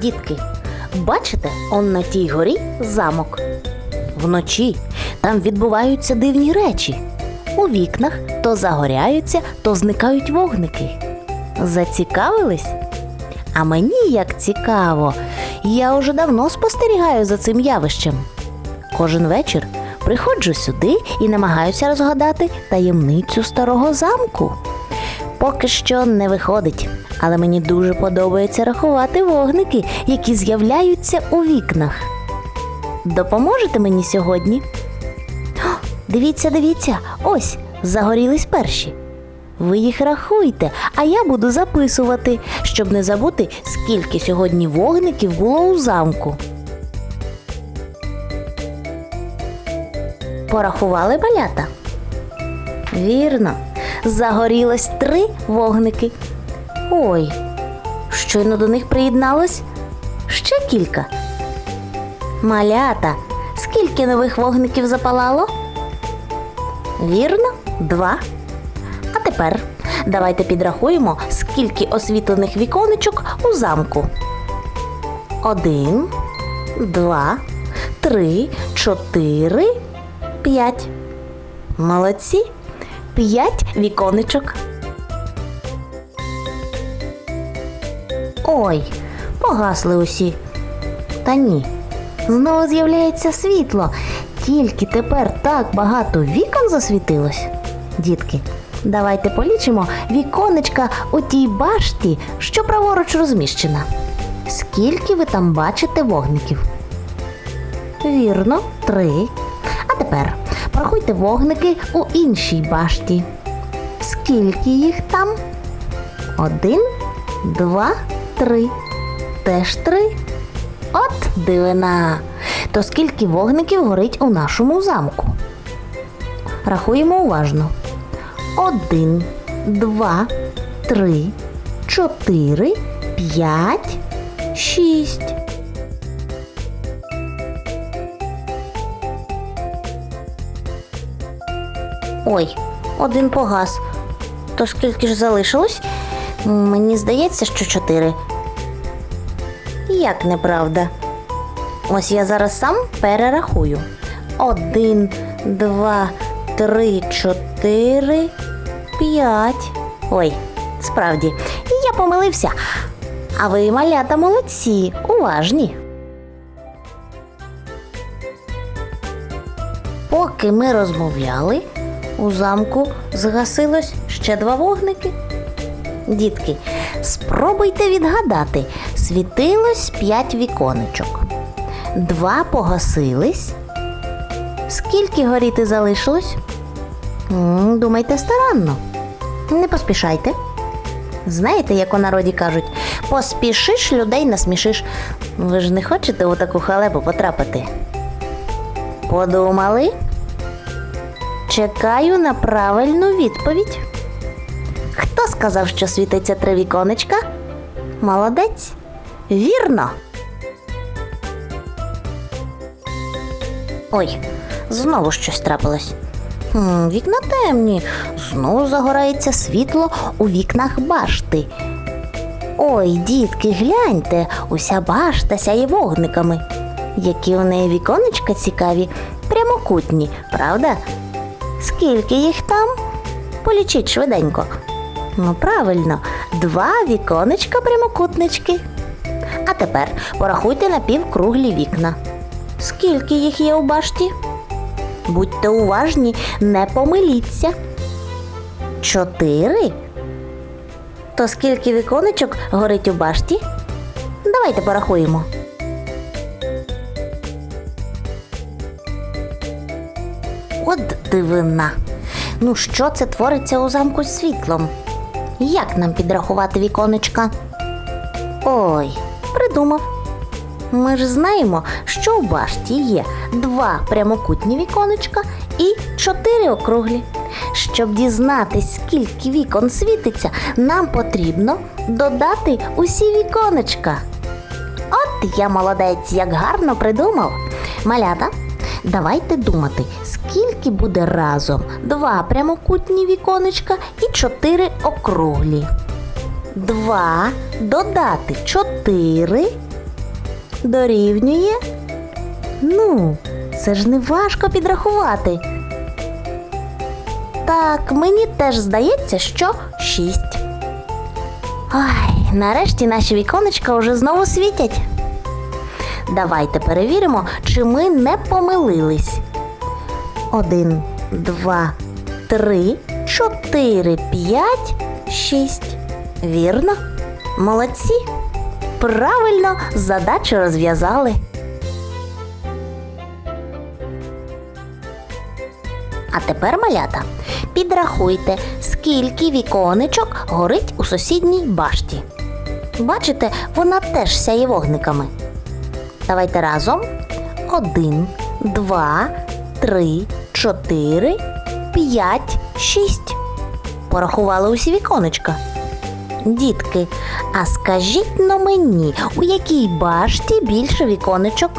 Дітки, бачите, он на тій горі замок. Вночі там відбуваються дивні речі. У вікнах то загоряються, то зникають вогники. Зацікавились? А мені як цікаво, я уже давно спостерігаю за цим явищем. Кожен вечір приходжу сюди і намагаюся розгадати таємницю старого замку. Поки що не виходить, але мені дуже подобається рахувати вогники, які з'являються у вікнах. Допоможете мені сьогодні? О, дивіться, дивіться, ось загорілись перші. Ви їх рахуйте, а я буду записувати, щоб не забути, скільки сьогодні вогників було у замку. Порахували малята? Вірно, загорілось три вогники. Ой, щойно до них приєдналось ще кілька. Малята, скільки нових вогників запалало? Вірно, два. А тепер давайте підрахуємо, скільки освітлених віконечок у замку. Один, два, три, чотири, п'ять. Молодці. П'ять віконечок. Ой, погасли усі. Та ні. Знову з'являється світло. Тільки тепер так багато вікон засвітилось. Дітки, давайте полічимо віконечка у тій башті, що праворуч розміщена. Скільки ви там бачите вогників? Вірно, три. А тепер порахуйте вогники у іншій башті. Скільки їх там? Один, два, три. Теж три. От дивина. То скільки вогників горить у нашому замку? Рахуємо уважно. Один, два, три, чотири, п'ять, шість. Ой, один погас. То скільки ж залишилось? Мені здається, що чотири. Як неправда? Ось я зараз сам перерахую. Один, два, три, чотири, п'ять. Ой, справді, я помилився. А ви, малята, молодці, уважні. Поки ми розмовляли, у замку згасилось ще два вогники. Дітки, спробуйте відгадати, світилось п'ять віконечок. Два погасились. Скільки горіти залишилось? Думайте старанно. Не поспішайте. Знаєте, як у народі кажуть, поспішиш людей насмішиш. Ви ж не хочете у таку халепу потрапити? Подумали? Чекаю на правильну відповідь. Хто сказав, що світиться три віконечка? Молодець. Вірно. Ой, знову щось трапилось. Хм, вікна темні. Знову загорається світло у вікнах башти. Ой, дітки, гляньте, уся башта сяє вогниками. Які у неї віконечка цікаві, прямокутні, правда? Скільки їх там? Полічіть швиденько. Ну, правильно, два віконечка прямокутнички. А тепер порахуйте напівкруглі вікна. Скільки їх є у башті? Будьте уважні, не помиліться. Чотири? То скільки віконечок горить у башті? Давайте порахуємо. От дивина. Ну, що це твориться у замку з світлом? Як нам підрахувати віконечка? Ой, придумав. Ми ж знаємо, що у башті є два прямокутні віконечка і чотири округлі. Щоб дізнатись, скільки вікон світиться, нам потрібно додати усі віконечка. От я молодець, як гарно придумав. Малята, давайте думати, скільки буде разом два прямокутні віконечка і чотири округлі. Два додати чотири дорівнює. Ну, це ж не важко підрахувати. Так, мені теж здається, що шість. Ай, нарешті наші віконечка уже знову світять. Давайте перевіримо, чи ми не помилились. Один, два, три, чотири, п'ять, шість. Вірно? Молодці. Правильно задачу розв'язали. А тепер, малята, підрахуйте, скільки віконечок горить у сусідній башті. Бачите, вона теж сяє вогниками. Давайте разом. Один, два, три, чотири, п'ять, шість. Порахували усі віконечка. Дітки, а скажіть но мені, у якій башті більше віконечок?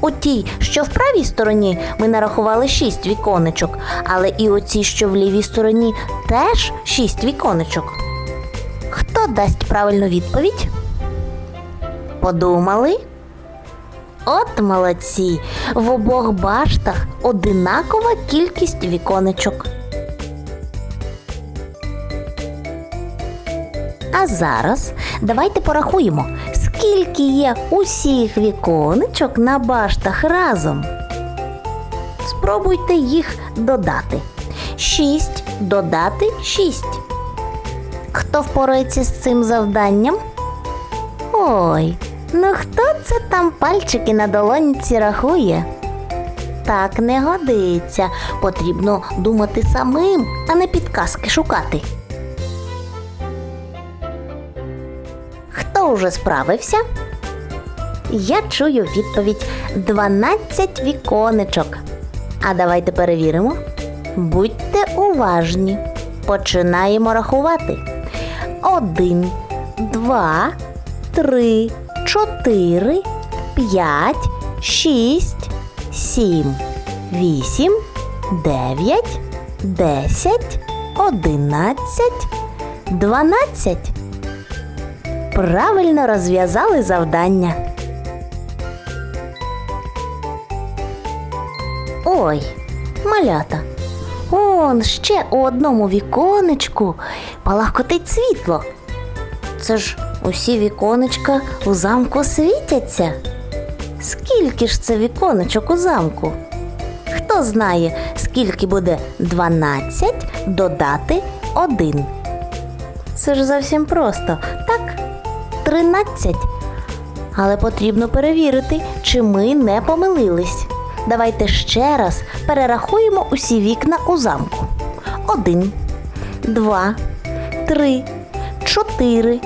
У тій, що в правій стороні, ми нарахували шість віконечок, але і у цій, що в лівій стороні, теж шість віконечок. Хто дасть правильну відповідь? Подумали? От молодці! В обох баштах одинакова кількість віконечок. А зараз давайте порахуємо, скільки є усіх віконечок на баштах разом. Спробуйте їх додати. 6 додати 6. Хто впорається з цим завданням? Ой, ну хто це там пальчики на долонці рахує? Так не годиться. Потрібно думати самим, а не підказки шукати. Хто вже справився? Я чую відповідь 12 віконечок. А давайте перевіримо. Будьте уважні. Починаємо рахувати. Один, два, три, чотири, п'ять, шість, сім, вісім, дев'ять, десять, одинадцять, дванадцять. Правильно розв'язали завдання. Ой, малята. Он ще у одному віконечку палахкотить світло. Це ж усі віконечка у замку світяться. Скільки ж це віконечок у замку? Хто знає, скільки буде 12 додати 1? Це ж зовсім просто, так? 13. Але потрібно перевірити, чи ми не помилились. Давайте ще раз перерахуємо усі вікна у замку. Один, два, три, чотири,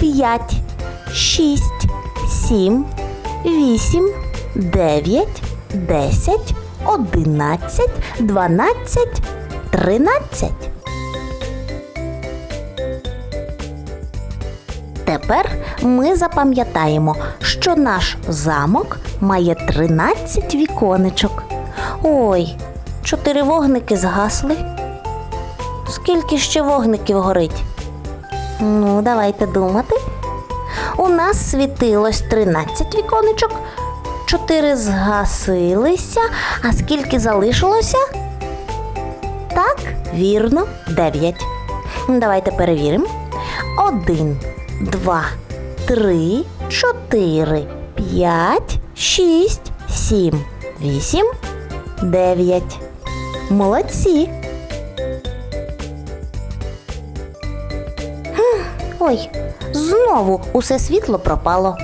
п'ять, шість, сім, вісім, дев'ять, десять, одинадцять, дванадцять, тринадцять. Тепер ми запам'ятаємо, що наш замок має 13 віконечок. Ой, чотири вогники згасли. Скільки ще вогників горить? Ну, давайте думати. У нас світилось 13 віконечок, 4 згасилися, а скільки залишилося? Так, вірно, 9. Давайте перевіримо. Один, два, три, чотири, п'ять, шість, сім, вісім, дев'ять. Молодці. Ой, знову усе світло пропало.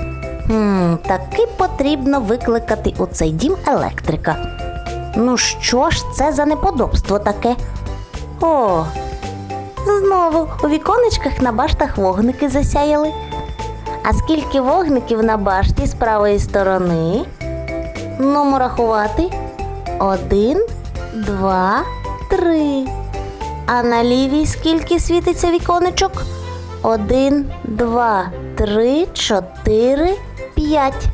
Хм, таки потрібно викликати у цей дім електрика. Ну що ж це за неподобство таке? О, Знову у віконечках на баштах вогники засяяли. А скільки вогників на башті з правої сторони? Ну, рахувати. Один, два, три. А на лівій скільки світиться віконечок? Один, два, три, чотири, п'ять.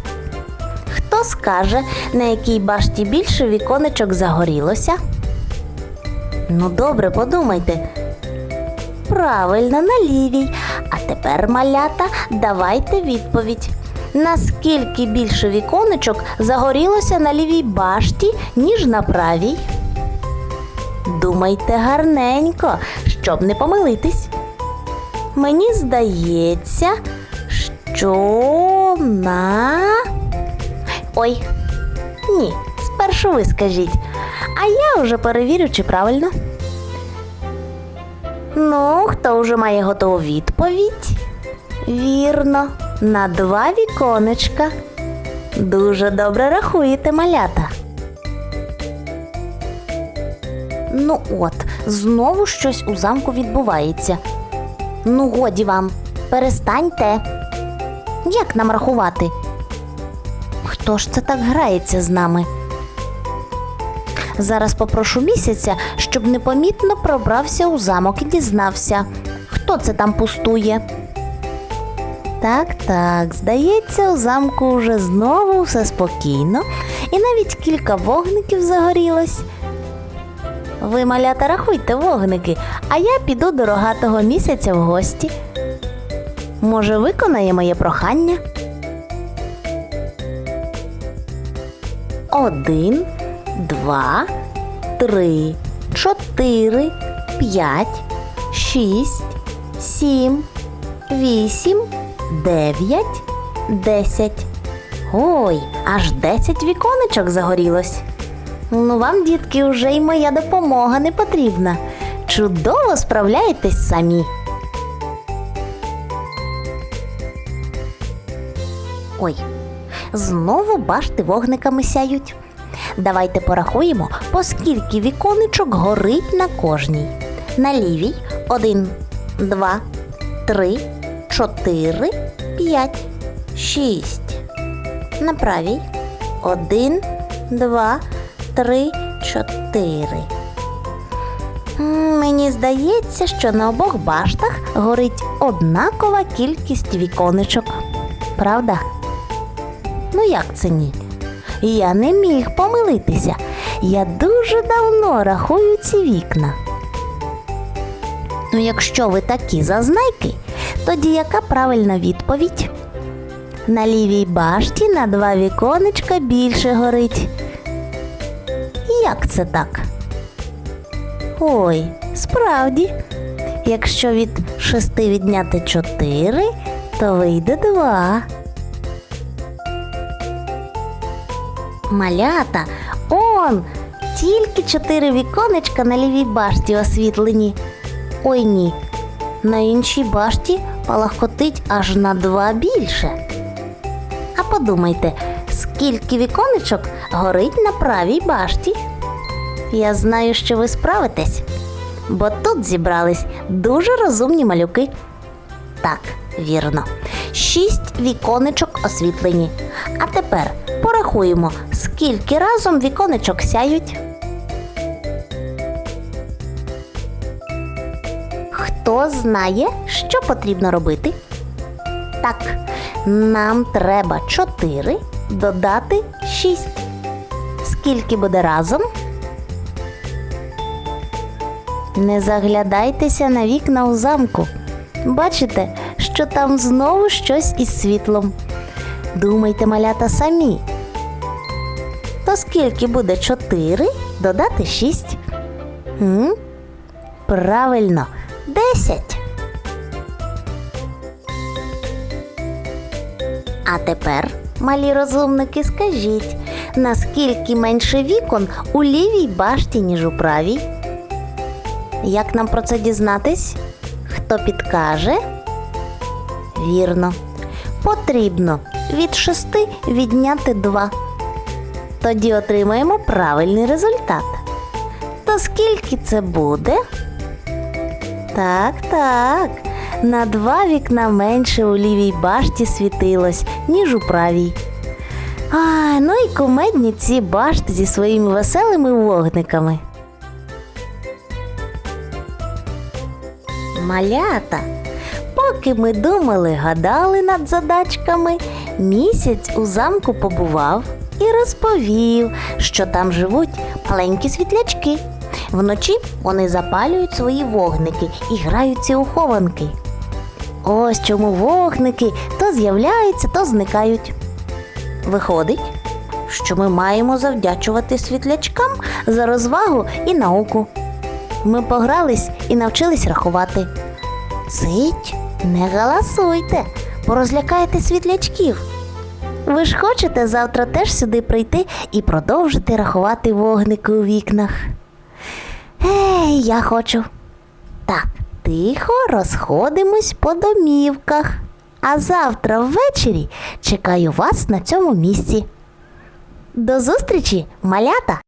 Хто скаже, на якій башті більше віконечок загорілося? Ну, добре, подумайте. Правильно, на лівій. А тепер, малята, давайте відповідь. Наскільки більше віконечок загорілося на лівій башті, ніж на правій? Думайте гарненько, щоб не помилитись. Мені здається, що на. Ой, ні, спершу ви скажіть, а я вже перевірю, чи правильно. Ну, хто вже має готову відповідь? Вірно, на два віконечка. Дуже добре рахуєте, малята. Ну от, знову щось у замку відбувається. Ну, годі вам, перестаньте. Як нам рахувати? Хто ж це так грається з нами? Зараз попрошу місяця, щоб непомітно пробрався у замок і дізнався, хто це там пустує. Так, так, здається, у замку вже знову все спокійно, і навіть кілька вогників загорілось. Ви, малята, рахуйте вогники, а я піду до рогатого місяця в гості. Може, виконає моє прохання? Один, два, три, чотири, п'ять, шість, сім, вісім, дев'ять, десять. Ой, аж десять віконечок загорілось. Ну, вам, дітки, вже й моя допомога не потрібна. Чудово справляєтесь самі. Ой, знову башти вогниками сяють. Давайте порахуємо, по скільки віконечок горить на кожній. На лівій один, два, три, чотири, п'ять, шість. На правій один, два, три, чотири. Мені здається, що на обох баштах горить однакова кількість віконечок. Правда? Ну як це ні? Я не міг помилитися. Я дуже давно рахую ці вікна. Ну, якщо ви такі зазнайки, тоді яка правильна відповідь? На лівій башті на два віконечка більше горить. Як це так? Ой, справді, якщо від шести відняти чотири, то вийде два. Малята, он, тільки чотири віконечка на лівій башті освітлені. Ой ні, на іншій башті палахкотить аж на два більше. А подумайте, скільки віконечок горить на правій башті? Я знаю, що ви справитесь, бо тут зібрались дуже розумні малюки. Так, вірно. Шість віконечок освітлені. А тепер порахуємо, скільки разом віконечок сяють. Хто знає, що потрібно робити? Так, нам треба 4 додати 6. Скільки буде разом? Не заглядайтеся на вікна у замку. Бачите, що там знову щось із світлом. Думайте, малята, самі. То скільки буде 4 додати 6? М? Правильно, 10. А тепер, малі розумники, скажіть, наскільки менше вікон у лівій башті, ніж у правій? Як нам про це дізнатись? Хто підкаже? Вірно. Потрібно від шести відняти два. Тоді отримаємо правильний результат. То скільки це буде? Так, так. На два вікна менше у лівій башті світилось, ніж у правій. А, ну і кумедні ці башти зі своїми веселими вогниками. Малята, поки ми думали, гадали над задачками, місяць у замку побував і розповів, що там живуть маленькі світлячки. Вночі вони запалюють свої вогники і граються у хованки. Ось чому вогники то з'являються, то зникають. Виходить, що ми маємо завдячувати світлячкам за розвагу і науку. Ми погрались і навчились рахувати. Цить, не галасуйте, порозлякайте світлячків. Ви ж хочете завтра теж сюди прийти і продовжити рахувати вогники у вікнах. Ей, я хочу. Так, тихо розходимось по домівках. А завтра ввечері чекаю вас на цьому місці. До зустрічі, малята!